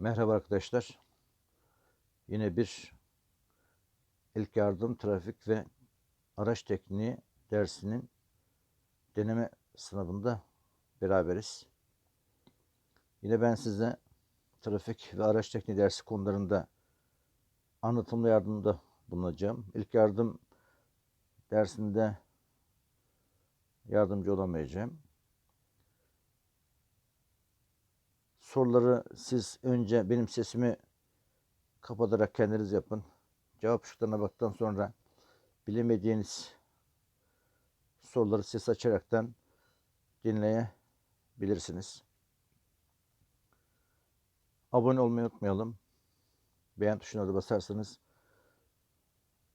Merhaba arkadaşlar. Yine bir ilk yardım, trafik ve araç tekniği dersinin deneme sınavında beraberiz. Yine ben size trafik ve araç tekniği dersi konularında anlatımlı yardımda bulunacağım. İlk yardım dersinde yardımcı olamayacağım. Soruları siz önce benim sesimi kapatarak kendiniz yapın. Cevap şıklarına baktıktan sonra bilemediğiniz soruları ses açaraktan dinleyebilirsiniz. Abone olmayı unutmayalım. Beğen tuşuna da basarsanız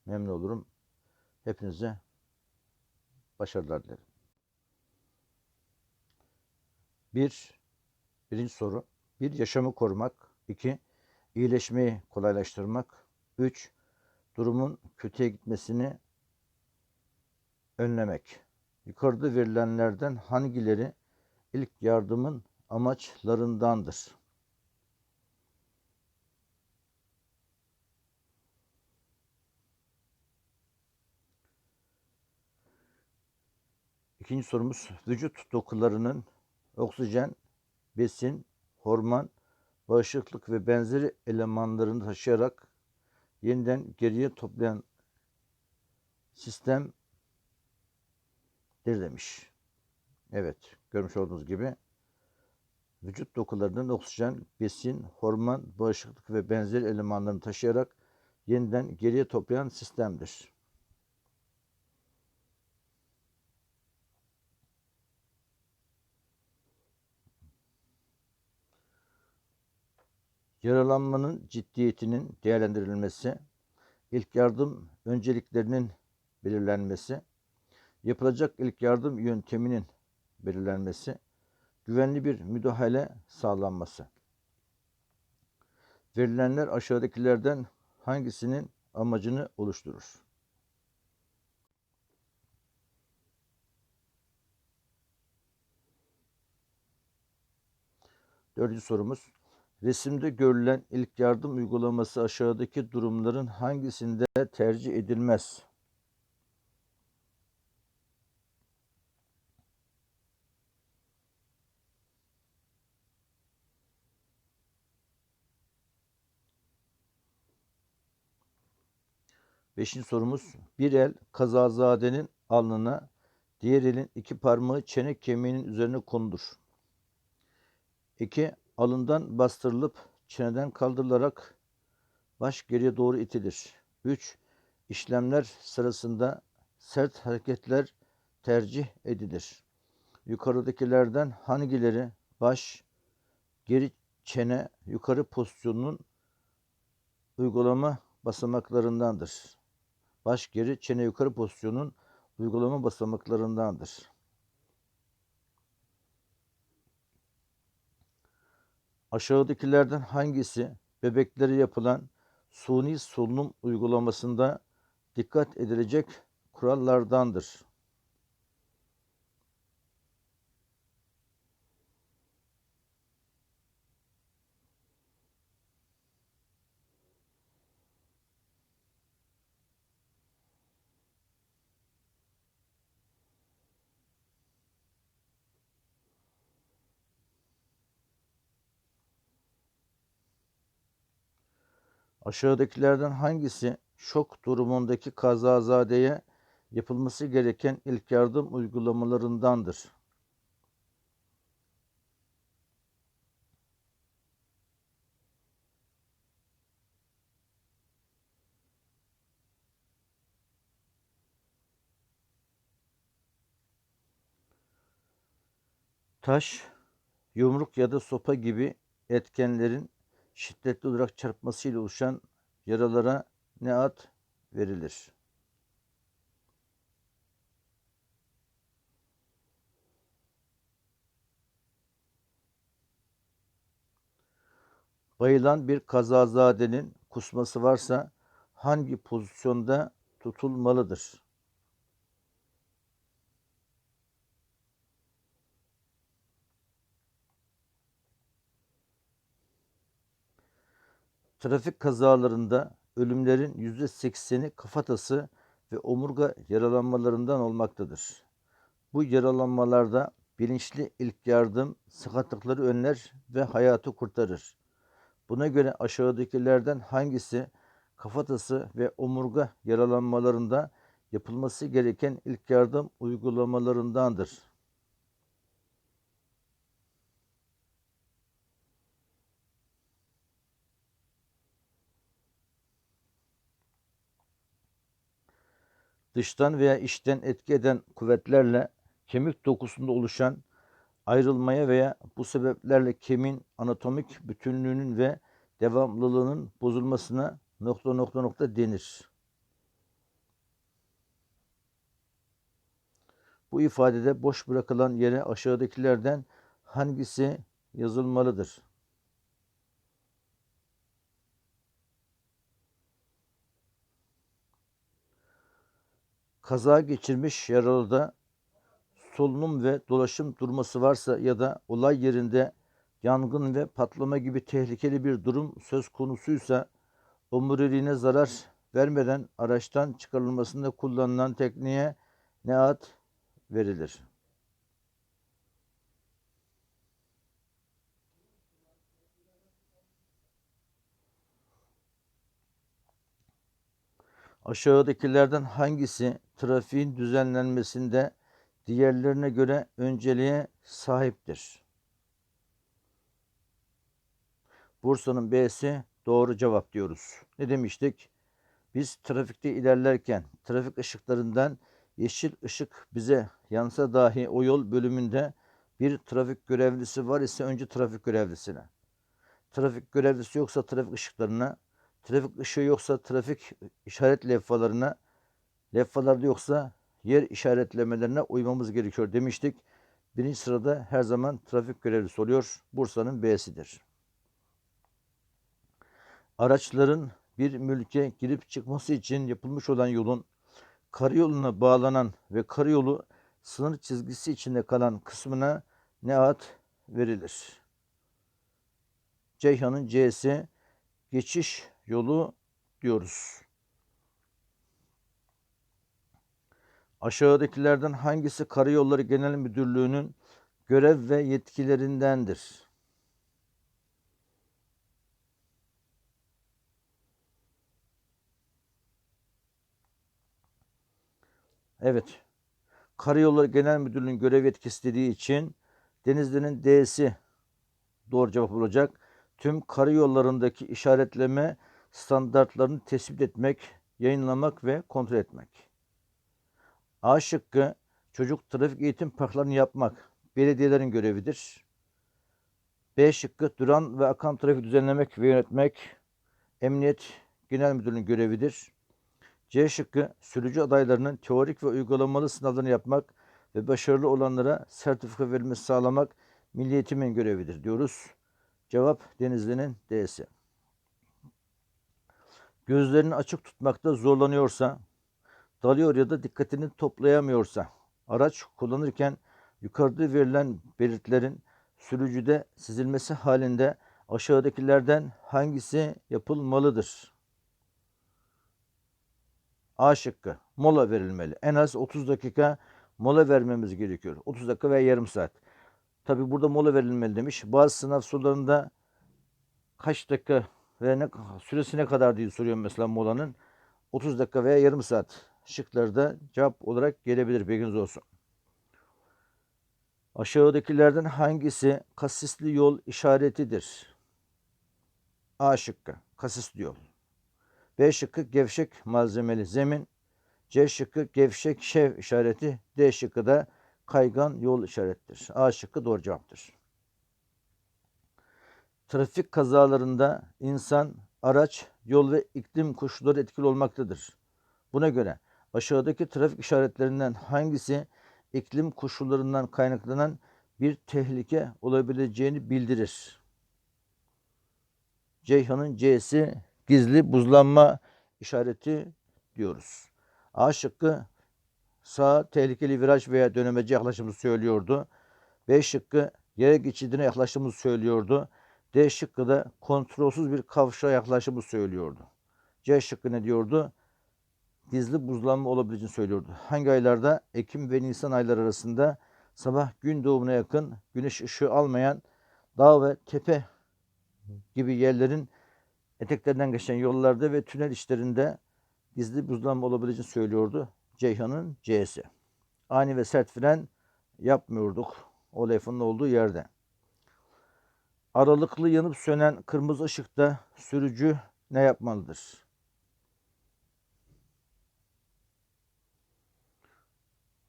memnun olurum. Hepinize başarılar dilerim. Bir, birinci soru. Bir, yaşamı korumak. İki, iyileşmeyi kolaylaştırmak. Üç, durumun kötüye gitmesini önlemek. Yukarıda verilenlerden hangileri ilk yardımın amaçlarındandır? İkinci sorumuz vücut dokularının oksijen, besin, hormon, bağışıklık ve benzeri elemanlarını taşıyarak yeniden geriye toplayan sistemdir demiş. Evet, görmüş olduğunuz gibi vücut dokularının oksijen, besin, hormon, bağışıklık ve benzeri elemanlarını taşıyarak yeniden geriye toplayan sistemdir. Yaralanmanın ciddiyetinin değerlendirilmesi, ilk yardım önceliklerinin belirlenmesi, yapılacak ilk yardım yönteminin belirlenmesi, güvenli bir müdahale sağlanması. Verilenler aşağıdakilerden hangisinin amacını oluşturur? Dördüncü sorumuz. Resimde görülen ilk yardım uygulaması aşağıdaki durumların hangisinde tercih edilmez? Beşinci sorumuz. Bir el kazazadenin alnına, diğer elin iki parmağı çene kemiğinin üzerine konulur. 2. Alından bastırılıp çeneden kaldırılarak baş geriye doğru itilir. 3. İşlemler sırasında sert hareketler tercih edilir. Yukarıdakilerden hangileri baş, geri çene, yukarı pozisyonunun uygulama basamaklarındandır? Baş, geri, çene, yukarı pozisyonun uygulama basamaklarındandır. Aşağıdakilerden hangisi bebeklere yapılan suni solunum uygulamasında dikkat edilecek kurallardandır? Aşağıdakilerden hangisi şok durumundaki kazazadeye yapılması gereken ilk yardım uygulamalarındandır? Taş, yumruk ya da sopa gibi etkenlerin şiddetli olarak çarpmasıyla oluşan yaralara ne ad verilir? Bayılan bir kazazadenin kusması varsa hangi pozisyonda tutulmalıdır? Trafik kazalarında ölümlerin %80'i kafatası ve omurga yaralanmalarından olmaktadır. Bu yaralanmalarda bilinçli ilk yardım sakatlıkları önler ve hayatı kurtarır. Buna göre aşağıdakilerden hangisi kafatası ve omurga yaralanmalarında yapılması gereken ilk yardım uygulamalarındandır? Dıştan veya içten etki eden kuvvetlerle kemik dokusunda oluşan ayrılmaya veya bu sebeplerle kemiğin anatomik bütünlüğünün ve devamlılığının bozulmasına nokta nokta nokta denir. Bu ifadede boş bırakılan yere aşağıdakilerden hangisi yazılmalıdır? Kaza geçirmiş yaralıda solunum ve dolaşım durması varsa ya da olay yerinde yangın ve patlama gibi tehlikeli bir durum söz konusuysa omuriliğine zarar vermeden araçtan çıkarılmasında kullanılan tekniğe ne ad verilir? Aşağıdakilerden hangisi trafiğin düzenlenmesinde diğerlerine göre önceliğe sahiptir? Bursa'nın B'si doğru cevap diyoruz. Ne demiştik? Biz trafikte ilerlerken trafik ışıklarından yeşil ışık bize yansa dahi o yol bölümünde bir trafik görevlisi var ise önce trafik görevlisine. Trafik görevlisi yoksa trafik ışıklarına, trafik ışığı yoksa trafik işaret levhalarına, levhalarda yoksa yer işaretlemelerine uymamız gerekiyor demiştik. Birinci sırada her zaman trafik görevlisi oluyor. Bursa'nın B'sidir. Araçların bir mülke girip çıkması için yapılmış olan yolun karayoluna bağlanan ve karayolu sınır çizgisi içinde kalan kısmına ne ad verilir? Ceyhan'ın C'si geçiş yolu diyoruz. Aşağıdakilerden hangisi Karayolları Genel Müdürlüğü'nün görev ve yetkilerindendir? Evet. Karayolları Genel Müdürlüğü'nün görev yetkisi dediği için Denizli'nin D'si doğru cevap olacak. Tüm karayollarındaki işaretleme standartlarını tespit etmek, yayınlamak ve kontrol etmek. A şıkkı çocuk trafik eğitim parklarını yapmak belediyelerin görevidir. B şıkkı duran ve akan trafik düzenlemek ve yönetmek Emniyet Genel Müdürlüğü'nün görevidir. C şıkkı sürücü adaylarının teorik ve uygulamalı sınavlarını yapmak ve başarılı olanlara sertifika verilmesi sağlamak Milli Eğitim'in görevidir diyoruz. Cevap Denizli'nin D'si. Gözlerini açık tutmakta zorlanıyorsa, dalıyor ya da dikkatini toplayamıyorsa, araç kullanırken yukarıda verilen belirtilerin sürücüde sezilmesi halinde aşağıdakilerden hangisi yapılmalıdır? A şıkkı mola verilmeli. En az 30 dakika mola vermemiz gerekiyor. 30 dakika veya yarım saat. Tabi burada mola verilmeli demiş. Bazı sınav sorularında kaç dakika ve ne süresi ne kadar diye soruyor mesela molanın. 30 dakika veya yarım saat şıklarda cevap olarak gelebilir. Bilginiz olsun. Aşağıdakilerden hangisi kasisli yol işaretidir? A şıkkı kasisli yol. B şıkkı gevşek malzemeli zemin. C şıkkı gevşek şev işareti. D şıkkı da kaygan yol işarettir. A şıkkı doğru cevaptır. Trafik kazalarında insan, araç, yol ve iklim koşulları etkili olmaktadır. Buna göre aşağıdaki trafik işaretlerinden hangisi iklim koşullarından kaynaklanan bir tehlike olabileceğini bildirir? Ceyhan'ın C'si gizli buzlanma işareti diyoruz. A şıkkı sağ tehlikeli viraj veya dönemeci yaklaşımı söylüyordu. B şıkkı yere geçidine yaklaşımı söylüyordu. D şıkkı da kontrolsüz bir kavşağa yaklaşımı söylüyordu. C şıkkı ne diyordu? Gizli buzlanma olabileceğini söylüyordu. Hangi aylarda? Ekim ve Nisan ayları arasında sabah gün doğumuna yakın güneş ışığı almayan dağ ve tepe gibi yerlerin eteklerinden geçen yollarda ve tünel içlerinde gizli buzlanma olabileceğini söylüyordu. Ceyhan'ın C'si. Ani ve sert fren yapmıyorduk o lafın olduğu yerde. Aralıklı yanıp sönen kırmızı ışıkta sürücü ne yapmalıdır?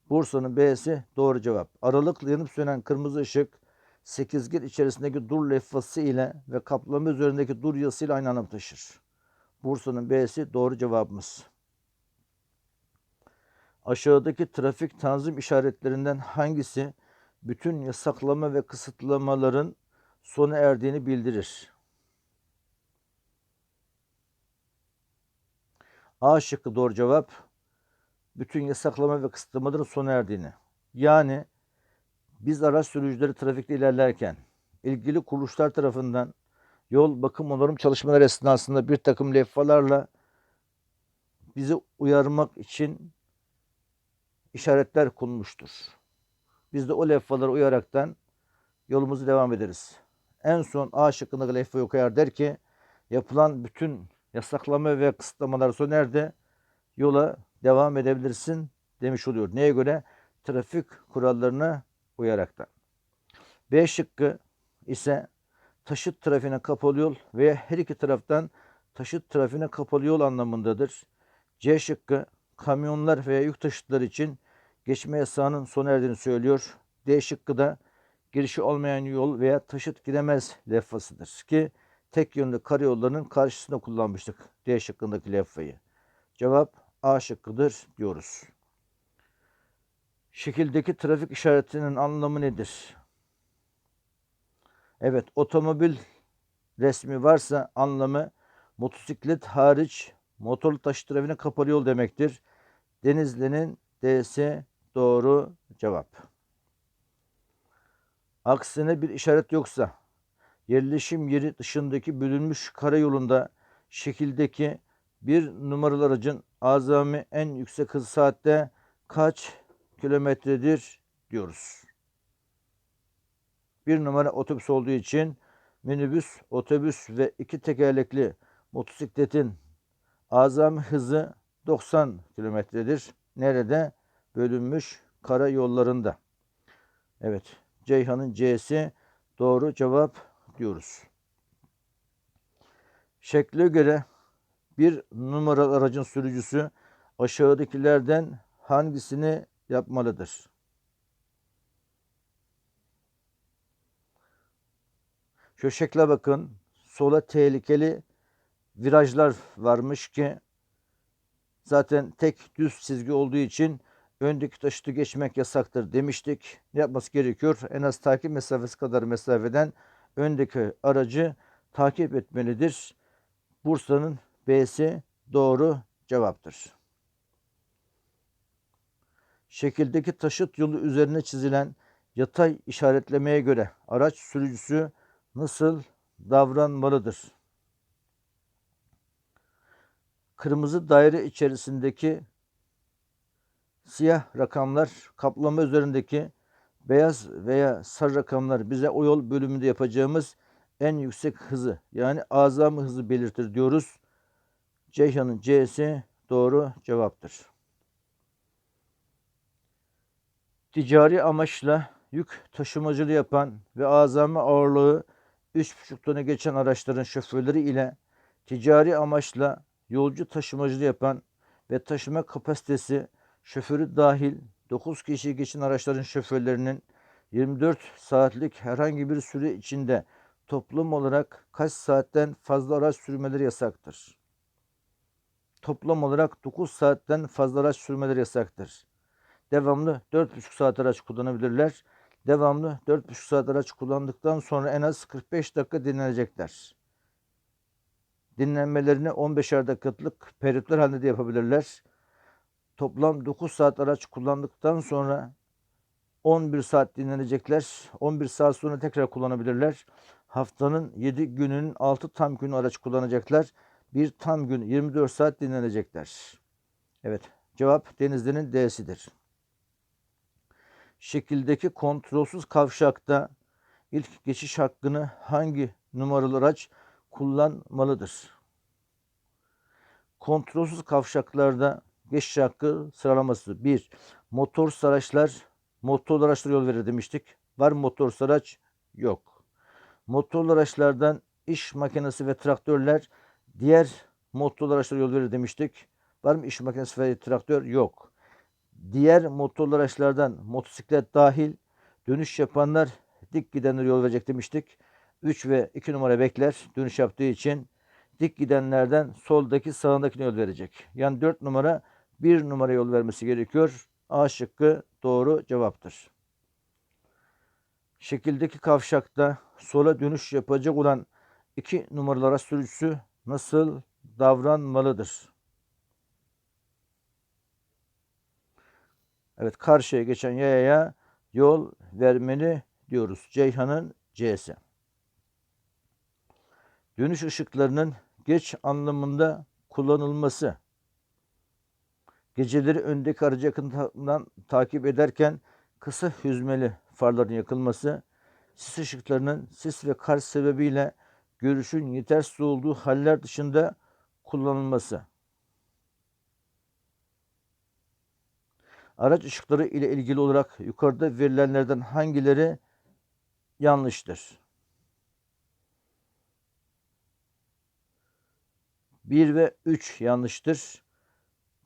Bursa'nın B'si doğru cevap. Aralıklı yanıp sönen kırmızı ışık sekizgir içerisindeki dur leffası ile ve kaplama üzerindeki dur yazısı ile aynı anlam taşır. Bursa'nın B'si doğru cevabımız. Aşağıdaki trafik tanzim işaretlerinden hangisi bütün yasaklama ve kısıtlamaların sona erdiğini bildirir? A şıkkı doğru cevap. Bütün yasaklama ve kısıtlamaların sona erdiğini. Yani biz araç sürücüleri trafikte ilerlerken ilgili kuruluşlar tarafından yol bakım onarım çalışmaları esnasında bir takım levhalarla bizi uyarmak için işaretler konmuştur. Biz de o levhalara uyaraktan yolumuzu devam ederiz. En son A şıkkındaki levhayı okuyar der ki yapılan bütün yasaklama ve kısıtlamalar sona erdi. Yola devam edebilirsin demiş oluyor. Neye göre? Trafik kurallarına uyaraktan. B şıkkı ise taşıt trafiğine kapalı yol veya her iki taraftan taşıt trafiğine kapalı yol anlamındadır. C şıkkı kamyonlar veya yük taşıtları için geçme yasağının sona erdiğini söylüyor. D şıkkı da girişi olmayan yol veya taşıt gidemez leffasıdır ki tek yönlü karayollarının karşısında kullanmıştık D şıkkındaki leffayı. Cevap A şıkkıdır diyoruz. Şekildeki trafik işaretinin anlamı nedir? Evet, otomobil resmi varsa anlamı motosiklet hariç motorlu taşıt trafiğine kapalı yol demektir. Denizli'nin D'si doğru cevap. Aksine bir işaret yoksa yerleşim yeri dışındaki bölünmüş karayolunda şekildeki bir numaralı aracın azami en yüksek hız saatte kaç kilometredir diyoruz. Bir numara otobüs olduğu için minibüs, otobüs ve iki tekerlekli motosikletin azami hızı 90 kilometredir. Nerede? Bölünmüş karayollarında. Evet. Ceyhan'ın C'si doğru cevap diyoruz. Şekle göre bir numaralı aracın sürücüsü aşağıdakilerden hangisini yapmalıdır? Şu şekle bakın. Sola tehlikeli virajlar varmış ki zaten tek düz çizgi olduğu için öndeki taşıtı geçmek yasaktır demiştik. Ne yapması gerekiyor? En az takip mesafesi kadar mesafeden öndeki aracı takip etmelidir. Bursa'nın B'si doğru cevaptır. Şekildeki taşıt yolu üzerine çizilen yatay işaretlemeye göre araç sürücüsü nasıl davranmalıdır? Kırmızı daire içerisindeki siyah rakamlar kaplama üzerindeki beyaz veya sarı rakamlar bize o yol bölümünde yapacağımız en yüksek hızı yani azami hızı belirtir diyoruz. Ceyhan'ın C'si doğru cevaptır. Ticari amaçla yük taşımacılığı yapan ve azami ağırlığı 3,5 tona geçen araçların şoförleri ile ticari amaçla yolcu taşımacılığı yapan ve taşıma kapasitesi şoförü dahil 9 kişi geçen araçların şoförlerinin 24 saatlik herhangi bir süre içinde toplam olarak kaç saatten fazla araç sürmeleri yasaktır? Toplam olarak 9 saatten fazla araç sürmeleri yasaktır. Devamlı 4,5 saat araç kullanabilirler. Devamlı 4,5 saat araç kullandıktan sonra en az 45 dakika dinlenecekler. Dinlenmelerini 15'er dakikalık periyotlar halinde de yapabilirler. Toplam 9 saat araç kullandıktan sonra 11 saat dinlenecekler. 11 saat sonra tekrar kullanabilirler. Haftanın 7 gününün 6 tam günü araç kullanacaklar. Bir tam gün 24 saat dinlenecekler. Evet cevap Denizli'nin D'sidir. Şekildeki kontrolsüz kavşakta ilk geçiş hakkını hangi numaralı araç kullanmalıdır? Kontrolsüz kavşaklarda geçiş hakkı sıralaması 1. Motor araçlar motorlu araçlara yol verir demiştik. Var mı motor araç? Yok. Motorlu araçlardan iş makinesi ve traktörler diğer motorlu araçlara yol verir demiştik. Var mı iş makinesi ve traktör? Yok. Diğer motorlu araçlardan motosiklet dahil dönüş yapanlar dik gidenler yol verecek demiştik. 3 ve 2 numara bekler dönüş yaptığı için dik gidenlerden soldaki sağındakine yol verecek. Yani 4 numara 1 numara yol vermesi gerekiyor. A şıkkı doğru cevaptır. Şekildeki kavşakta sola dönüş yapacak olan 2 numaralı araç sürücüsü nasıl davranmalıdır? Evet karşıya geçen yayaya yol vermeli diyoruz. Ceyhan'ın C'si. Dönüş ışıklarının geç anlamında kullanılması. Geceleri öndeki aracı yakından takip ederken kısa hüzmeli farların yakılması, sis ışıklarının sis ve kar sebebiyle görüşün yetersiz olduğu haller dışında kullanılması. Araç ışıkları ile ilgili olarak yukarıda verilenlerden hangileri yanlıştır? 1 ve 3 yanlıştır.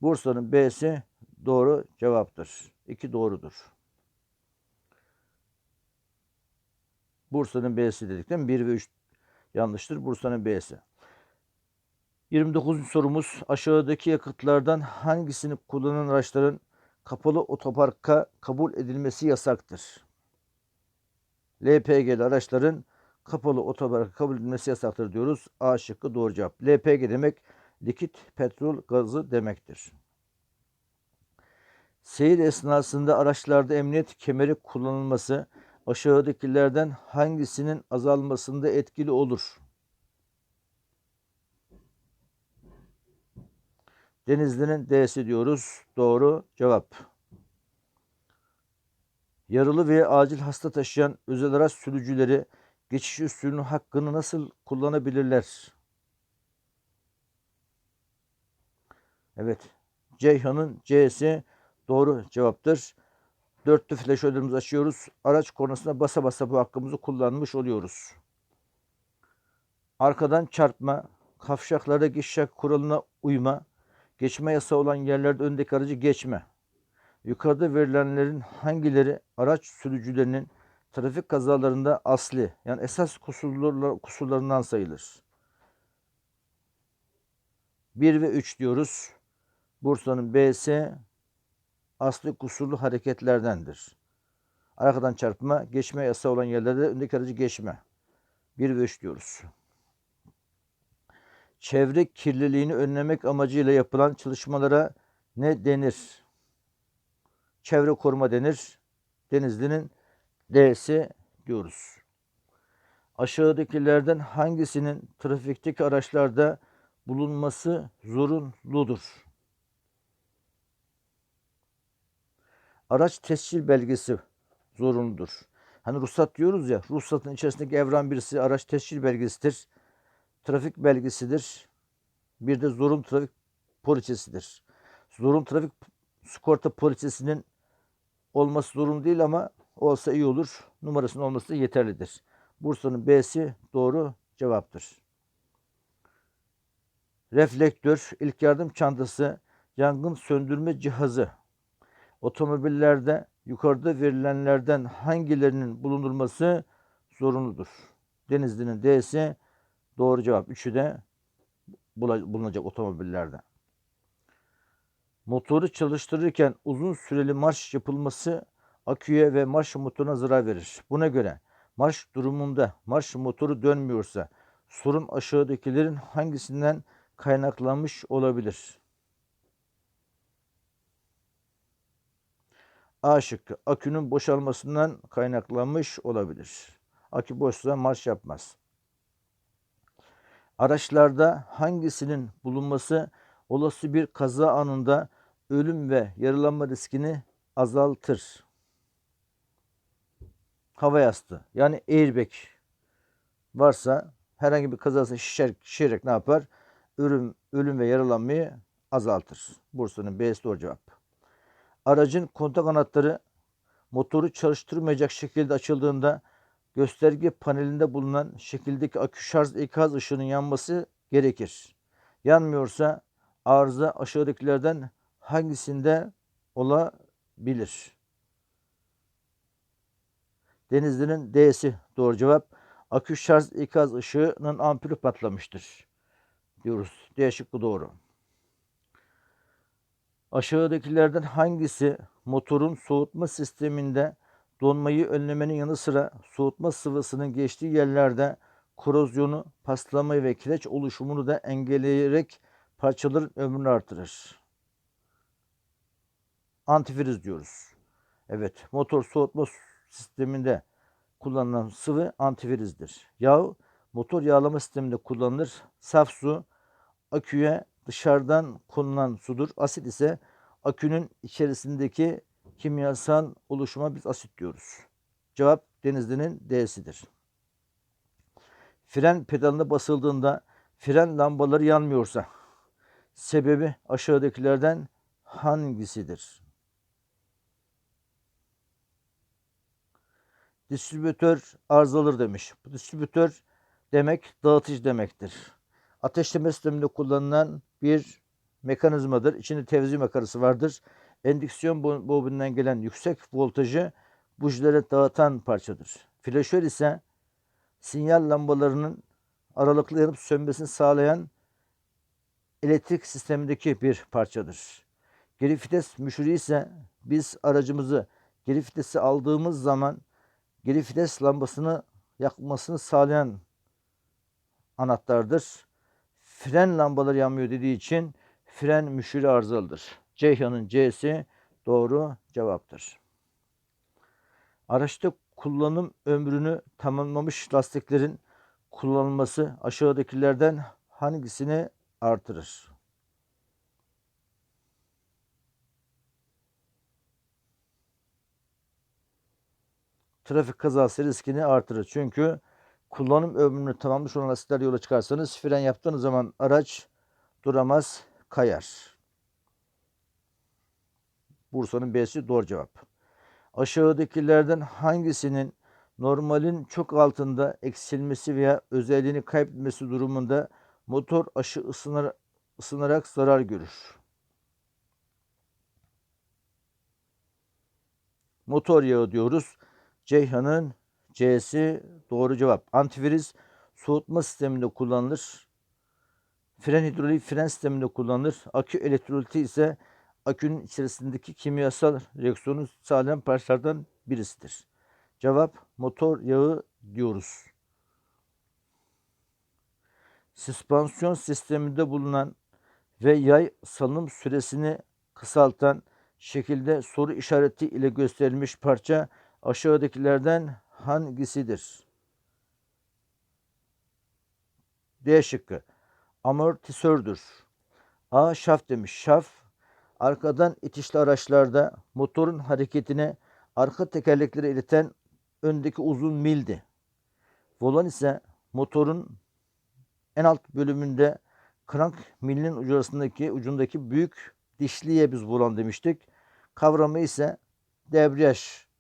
Bursa'nın B'si doğru cevaptır. 2 doğrudur. Bursa'nın B'si dedik değil mi? 1 ve 3 yanlıştır. Bursa'nın B'si. 29. sorumuz aşağıdaki yakıtlardan hangisini kullanan araçların kapalı otoparka kabul edilmesi yasaktır? LPG'li araçların kapalı otoparka kabul edilmesi yasaktır diyoruz. A şıkkı doğru cevap. LPG demek likit petrol gazı demektir. Seyir esnasında araçlarda emniyet kemeri kullanılması aşağıdakilerden hangisinin azalmasında etkili olur? Denizli'nin D'si diyoruz. Doğru cevap. Yaralı veya acil hasta taşıyan özel araç sürücüleri geçiş üstünlüğü hakkını nasıl kullanabilirler? Evet. Ceyhan'ın C'si doğru cevaptır. Dörtlü flaşörlerimizi açıyoruz. Araç kornasına basa basa bu hakkımızı kullanmış oluyoruz. Arkadan çarpma, kavşaklarda geçiş kuralına uyma, geçme yasağı olan yerlerde öndeki aracı geçme. Yukarıda verilenlerin hangileri araç sürücülerinin trafik kazalarında asli yani esas kusurlar, kusurlarından sayılır? 1 ve 3 diyoruz. Bursa'nın B'si asli kusurlu hareketlerdendir. Arkadan çarpma, geçme yasağı olan yerlerde öndeki aracı geçme. 1 ve 3 diyoruz. Çevre kirliliğini önlemek amacıyla yapılan çalışmalara ne denir? Çevre koruma denir. Denizli'nin D'si diyoruz. Aşağıdakilerden hangisinin trafikteki araçlarda bulunması zorunludur? Araç tescil belgesi zorunludur. Hani ruhsat diyoruz ya, ruhsatın içerisindeki evran birisi araç tescil belgesidir. Trafik belgesidir. Bir de zorunlu trafik poliçesidir. Zorunlu trafik sigorta poliçesinin olması zorunlu değil ama olsa iyi olur. Numarasının olması yeterlidir. Bursa'nın B'si doğru cevaptır. Reflektör, ilk yardım çantası, yangın söndürme cihazı otomobillerde yukarıda verilenlerden hangilerinin bulundurması zorunludur? Denizli'nin D'si doğru cevap. Üçü de bulunacak otomobillerde. Motoru çalıştırırken uzun süreli marş yapılması aküye ve marş motoruna zarar verir. Buna göre marş durumunda marş motoru dönmüyorsa sorun aşağıdakilerin hangisinden kaynaklanmış olabilir? A şıkkı akünün boşalmasından kaynaklanmış olabilir. akü boşluğa marş yapmaz. Araçlarda hangisinin bulunması olası bir kaza anında ölüm ve yaralanma riskini azaltır? Hava yastığı yani airbag varsa herhangi bir kazası şişer, şişerek ne yapar? Ölüm, ölüm ve yaralanmayı azaltır. Bursa'nın B'si doğru cevap. Aracın kontak anahtarı motoru çalıştırmayacak şekilde açıldığında gösterge panelinde bulunan şekildeki akü şarj ikaz ışığının yanması gerekir. Yanmıyorsa arıza aşağıdakilerden hangisinde olabilir? Denizli'nin D'si doğru cevap. Akü şarj ikaz ışığının ampulü patlamıştır. Diyoruz. D şıkkı doğru. Aşağıdakilerden hangisi motorun soğutma sisteminde donmayı önlemenin yanı sıra soğutma sıvısının geçtiği yerlerde korozyonu, paslamayı ve kireç oluşumunu da engelleyerek parçaların ömrünü artırır. Antifriz diyoruz. Evet, motor soğutma sisteminde kullanılan sıvı antifrizdir. Yağ motor yağlama sisteminde kullanılır. Saf su aküye dışarıdan konulan sudur. Asit ise akünün içerisindeki kimyasal oluşuma biz asit diyoruz. Cevap Denizli'nin D'sidir. Fren pedalına basıldığında fren lambaları yanmıyorsa sebebi aşağıdakilerden hangisidir? Distribütör arızalıdır demiş. Distribütör demek dağıtıcı demektir. Ateşleme sisteminde kullanılan bir mekanizmadır. İçinde tevzi makarası vardır. Endüksiyon bobininden gelen yüksek voltajı bujilere dağıtan parçadır. Flaşör ise sinyal lambalarının aralıklı yanıp sönmesini sağlayan elektrik sistemindeki bir parçadır. Geri vites müşürü ise biz aracımızı geri vitesi aldığımız zaman geri vites lambasını yakmasını sağlayan anahtardır. Fren lambaları yanmıyor dediği için fren müşürü arızalıdır. Ceyhan'ın C'si doğru cevaptır. Araçta kullanım ömrünü tamamlamış lastiklerin kullanılması aşağıdakilerden hangisini artırır? Trafik kazası riskini artırır. Çünkü kullanım ömrünü tamamlamış olan lastikler yola çıkarsanız fren yaptığınız zaman araç duramaz, kayar. Bursa'nın B'si doğru cevap. Aşağıdakilerden hangisinin normalin çok altında eksilmesi veya özelliğini kaybetmesi durumunda motor aşı ısınar, ısınarak zarar görür? Motor yağı diyoruz. Ceyhan'ın C'si doğru cevap. Antifriz soğutma sisteminde kullanılır. Fren hidrolik fren sisteminde kullanılır. Akü elektroliti ise akünün içerisindeki kimyasal reaksiyonu sağlayan parçalardan birisidir. Cevap motor yağı diyoruz. Süspansiyon sisteminde bulunan ve yay salınım süresini kısaltan şekilde soru işareti ile gösterilmiş parça aşağıdakilerden hangisidir? D şıkkı. Amortisördür. A şaft demiş. Şaft arkadan itişli araçlarda motorun hareketine arka tekerlekleri ileten öndeki uzun mildi. Volan ise motorun en alt bölümünde krank milinin ucundaki, ucundaki büyük dişliye biz volan demiştik. Kavramı ise debriyaj.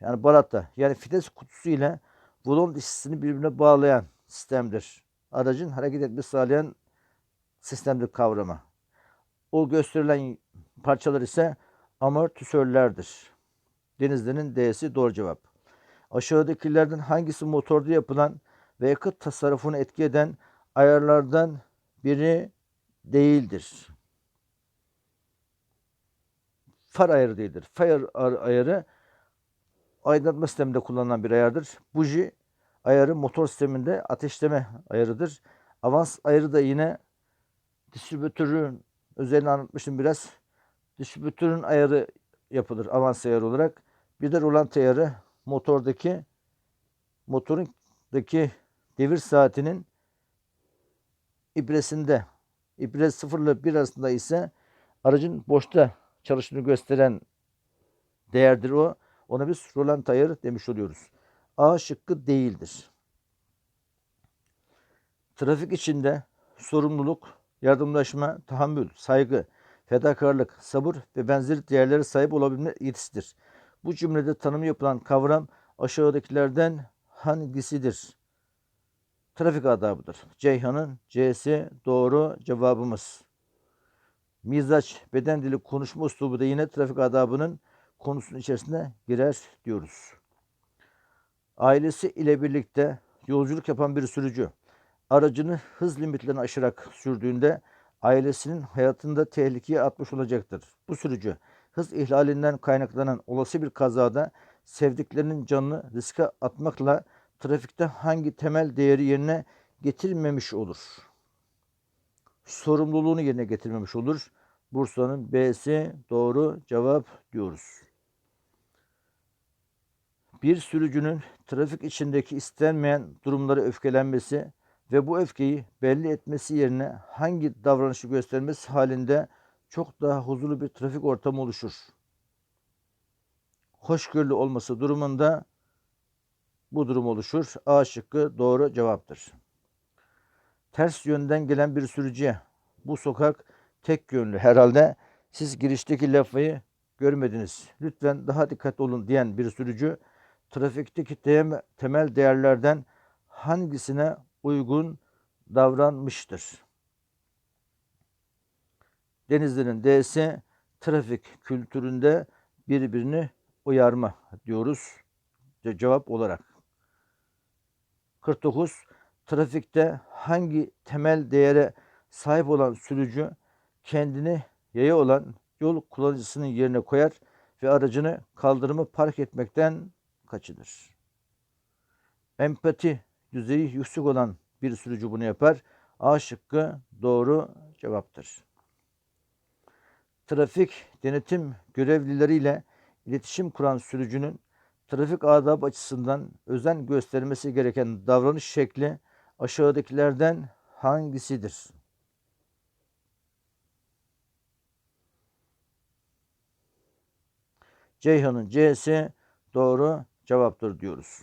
Yani balata. Yani fites kutusu ile volon dişlisini birbirine bağlayan sistemdir. Aracın hareket etmesi sağlayan sistemdir kavramı. O gösterilen parçalar ise amortisörlerdir. Denizli'nin D'si doğru cevap. Aşağıdakilerden hangisi motorda yapılan ve yakıt tasarrufunu etki eden ayarlardan biri değildir? Far ayarı değildir. Far ayarı aydınlatma sisteminde kullanılan bir ayardır. Buji ayarı motor sisteminde ateşleme ayarıdır. Avans ayarı da yine distribütörün özelliğini anlatmıştım biraz. Distribütörün ayarı yapılır avans ayarı olarak. Bir de rulant ayarı motordaki motorundaki devir saatinin ibresinde ibre 0 ile 1 arasında ise aracın boşta çalıştığını gösteren değerdir o. Ona biz rolant ayarı demiş oluyoruz. A şıkkı değildir. Trafik içinde sorumluluk, yardımlaşma, tahammül, saygı, fedakarlık, sabır ve benzeri değerlere sahip olabilme yetisidir. Bu cümlede tanımı yapılan kavram aşağıdakilerden hangisidir? Trafik adabıdır. Ceyhan'ın C'si doğru cevabımız. Mizaç, beden dili, konuşma üslubu da yine trafik adabının konusunun içerisine girer diyoruz. Ailesi ile birlikte yolculuk yapan bir sürücü aracını hız limitlerini aşarak sürdüğünde ailesinin hayatında tehlikeye atmış olacaktır. Bu sürücü hız ihlalinden kaynaklanan olası bir kazada sevdiklerinin canını riske atmakla trafikte hangi temel değeri yerine getirmemiş olur? Sorumluluğunu yerine getirmemiş olur. Bursa'nın B'si doğru cevap diyoruz. Bir sürücünün trafik içindeki istenmeyen durumlara öfkelenmesi ve bu öfkeyi belli etmesi yerine hangi davranışı göstermesi halinde çok daha huzurlu bir trafik ortamı oluşur. Hoşgörülü olması durumunda bu durum oluşur. A şıkkı doğru cevaptır. Ters yönden gelen bir sürücüye bu sokak tek yönlü herhalde siz girişteki lafayı görmediniz. Lütfen daha dikkatli olun diyen bir sürücü trafikteki tem- temel değerlerden hangisine uygun davranmıştır? Denizli'nin D'si trafik kültüründe birbirini uyarma diyoruz Ce- cevap olarak. 49. Trafikte hangi temel değere sahip olan sürücü kendini yaya olan yol kullanıcısının yerine koyar ve aracını kaldırımı park etmekten kaçınır. Empati düzeyi yüksek olan bir sürücü bunu yapar. A şıkkı doğru cevaptır. Trafik denetim görevlileriyle iletişim kuran sürücünün trafik adabı açısından özen göstermesi gereken davranış şekli aşağıdakilerden hangisidir? Ceyhan'ın C'si doğru cevaptır diyoruz.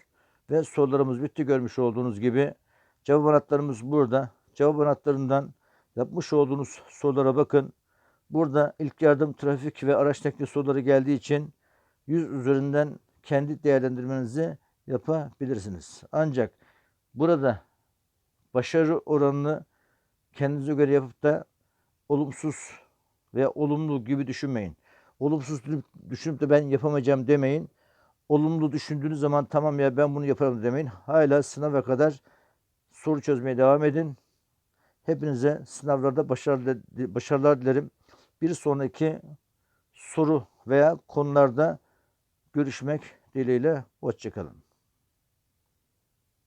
Ve sorularımız bitti görmüş olduğunuz gibi. Cevap anahtarımız burada. Cevap anahtarından yapmış olduğunuz sorulara bakın. Burada ilk yardım, trafik ve araç teknik soruları geldiği için 100 üzerinden kendi değerlendirmenizi yapabilirsiniz. Ancak burada başarı oranını kendinize göre yapıp da olumsuz veya olumlu gibi düşünmeyin. Olumsuz düşünüp de ben yapamayacağım demeyin. Olumlu düşündüğünüz zaman tamam ya ben bunu yaparım demeyin. Hala sınava kadar soru çözmeye devam edin. Hepinize sınavlarda başarılar dilerim. Bir sonraki soru veya konularda görüşmek dileğiyle. Hoşçakalın.